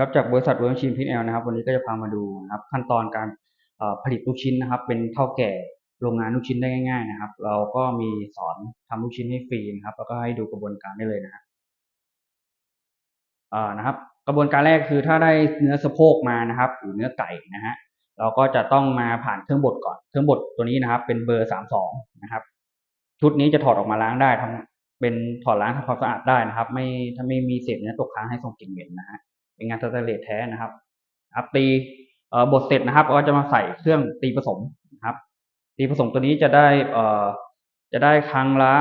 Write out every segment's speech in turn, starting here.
ครับจากบริษัทเวิร์มชินพิทแอลนะครับ วันนี้ก็จะพามาดูนะครับขั้นตอนการผลิตลูกชิ้นนะครับ เป็นเท่าแก่โรงงานลูกชิ้นได้ง่าย ๆ นะครับ เราก็มีสอนทำลูกชิ้นให้ฟรีนะครับ แล้วก็ให้ดูกระบวนการได้เลยนะฮะอ่านะครับ กระบวนการแรกคือถ้าได้เนื้อสะโพกมานะครับหรือเนื้อไก่นะฮะเราก็จะต้องมาผ่านเครื่องบดก่อน เครื่องบดตัวนี้นะครับ เป็นเบอร์สามสองนะครับ ชุดนี้จะถอดออกมาล้างได้ทำเป็นถอดล้างทำความสะอาดได้นะครับ ไม่ถ้าไม่มีเศษเนื้อตกค้างให้ส่งกลิ่นเหม็นนะฮะ เป็นงานสแตนเลสแท้นะครับครับตีเอ่อบดเสร็จนะครับก็จะมาใส่เครื่องตีผสมนะครับ ตีผสมตัวนี้จะได้เอ่อจะได้ครั้งละ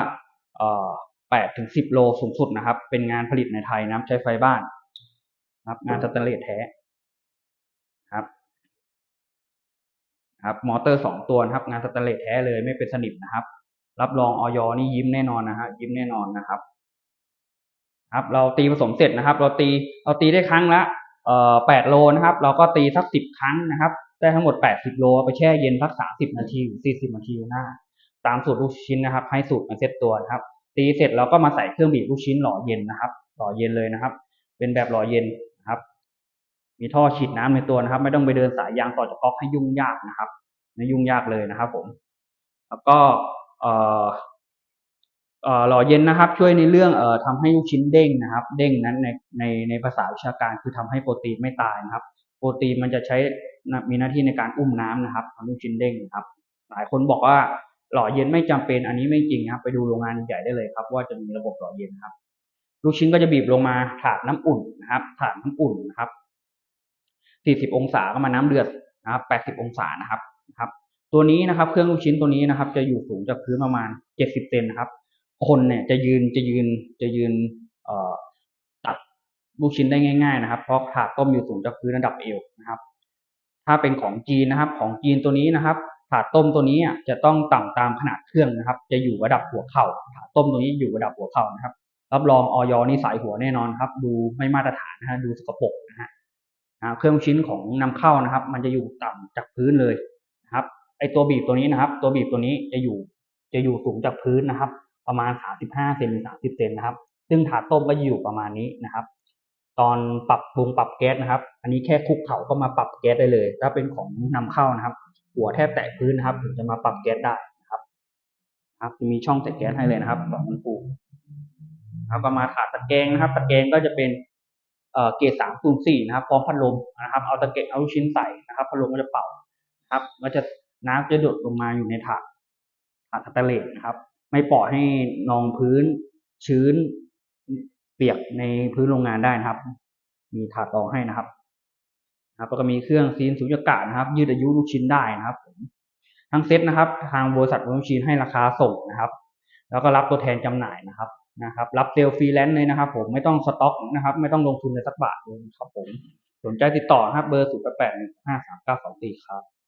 เอ่อแปดถึงสิบโลสูงสุดนะครับ เป็นงานผลิตในไทยนะครับใช้ไฟบ้านนะครับ งานสแตนเลสแท้ครับครับมอเตอร์สองตัวนะครับ งานสแตนเลสแท้เลยไม่เป็นสนิมนะครับ รับรองออยนี่ยิ้มแน่นอนนะฮะยิ้มแน่นอนนะครับ ครับเราตีผสมเสร็จนะครับ เราตีเราตีได้ครั้งละเอ่อแปดโลนะครับ เราก็ตีสักสิบครั้งนะครับ ได้ทั้งหมดแปดสิบโลไปแช่เย็นสักสามสิบนาทีหรือสี่สิบนาทีหน้า ตามสูตรลูกชิ้นนะครับ ให้สูตรมาเซตตัวนะครับ ตีเสร็จเราก็มาใส่เครื่องบีบลูกชิ้นหล่อเย็นนะครับ หล่อเย็นเลยนะครับ เป็นแบบหล่อเย็นนะครับ มีท่อฉีดน้ำในตัวนะครับ ไม่ต้องไปเดินสายยางต่อจากก๊อกให้ยุ่งยากนะครับไม่ยุ่งยากเลยนะครับ ผม แล้วก็เอ่อ หล่อเย็นนะครับ ช่วยในเรื่องอ่อทำให้ลูกชิ้นเด้งนะครับ เด้งนั้นในในในภาษาวิชาการคือทำให้โปรตีนไม่ตายนะครับ โปรตีนมันจะใช้มีหน้าที่ในการอุ้มน้ำนะครับทำลูกชิ้นเด้งนะครับ หลายคนบอกว่าหล่อเย็นไม่จำเป็นอันนี้ไม่จริงนะครับ ไปดูโรงงานใหญ่ได้เลยครับ ว่าจะมีระบบหล่อเย็นครับ ลูกชิ้นก็จะบีบลงมาถาดน้ำอุ่นนะครับถาดน้ำอุ่นนะครับ40 องศาก็มาน้ำเดือดนะครับ80 องศานะครับนะครับ ตัวนี้นะครับ เครื่องลูกชิ้นตัวนี้นะครับ จะอยู่สูงจากพื้นประมาณ 70เซนนะครับ คนเนี่ยจะยืนจะยืนจะยืนตัดลูกชิ้นได้ง่าย ๆ นะครับ เพราะถาดต้มอยู่สูงจากพื้นระดับเอวนะครับ ถ้าเป็นของจีนนะครับ ของจีนตัวนี้นะครับ ถาดต้มตัวนี้จะต้องต่ำตามขนาดเครื่องนะครับ จะอยู่ระดับหัวเข่าถาดต้มตัวนี้อยู่ระดับหัวเข่านะครับ รับรองออยนี่สายหัวแน่นอนครับ ดูไม่มาตรฐานนะฮะดูสกปรกนะฮะนะเครื่องชิ้นของนำเข้านะครับ มันจะอยู่ต่ำจากพื้นเลยนะครับ ไอตัวบีบตัวนี้นะครับ ตัวบีบตัวนี้จะอยู่จะอยู่สูงจากพื้นนะครับ ประมาณ 35เซน30เซนนะครับ ซึ่งถาดต้มก็อยู่ประมาณนี้นะครับ ตอนปรับปรุงปรับแก๊สนะครับ อันนี้แค่คลุกเข่าก็มาปรับแก๊สได้เลย ถ้าเป็นของนำเข้านะครับ หัวแทบแตะพื้นนะครับ ถึงจะมาปรับแก๊สได้นะครับครับมีช่องใส่แก๊สให้เลยนะครับแบบมันปูแล้วก็มาถาดตะแกรงนะครับ ตะแกรงก็จะเป็นเกรดสามคูณสี่นะครับพร้อมพัดลมนะครับ เอาตะเกียงเอาชิ้นใส่นะครับพัดลมก็จะเป่านะครับก็จะน้ำจะหยดลงมาอยู่ในถาดถาดสแตนเลสนะครับ ไม่ปล่อยให้นองพื้นชื้นเปียกในพื้นโรงงานได้นะครับ มีถาดรองให้นะครับนะครับแล้วก็มีเครื่องซีนสุญญากาศนะครับ ยืดอายุลูกชิ้นได้นะครับผมทั้งเซ็ตนะครับ ทางบริษัทลูกชิ้นให้ราคาส่งนะครับ แล้วก็รับตัวแทนจำหน่ายนะครับนะครับ รับเซลล์ฟรีแลนซ์เลยนะครับ ผมไม่ต้องสต็อกนะครับ ไม่ต้องลงทุนเลยสักบาทเลยครับผมสนใจติดต่อครับเบอร์ศูนย์แปดแปดหนึ่งห้าสามเก้าสองสี่ครับ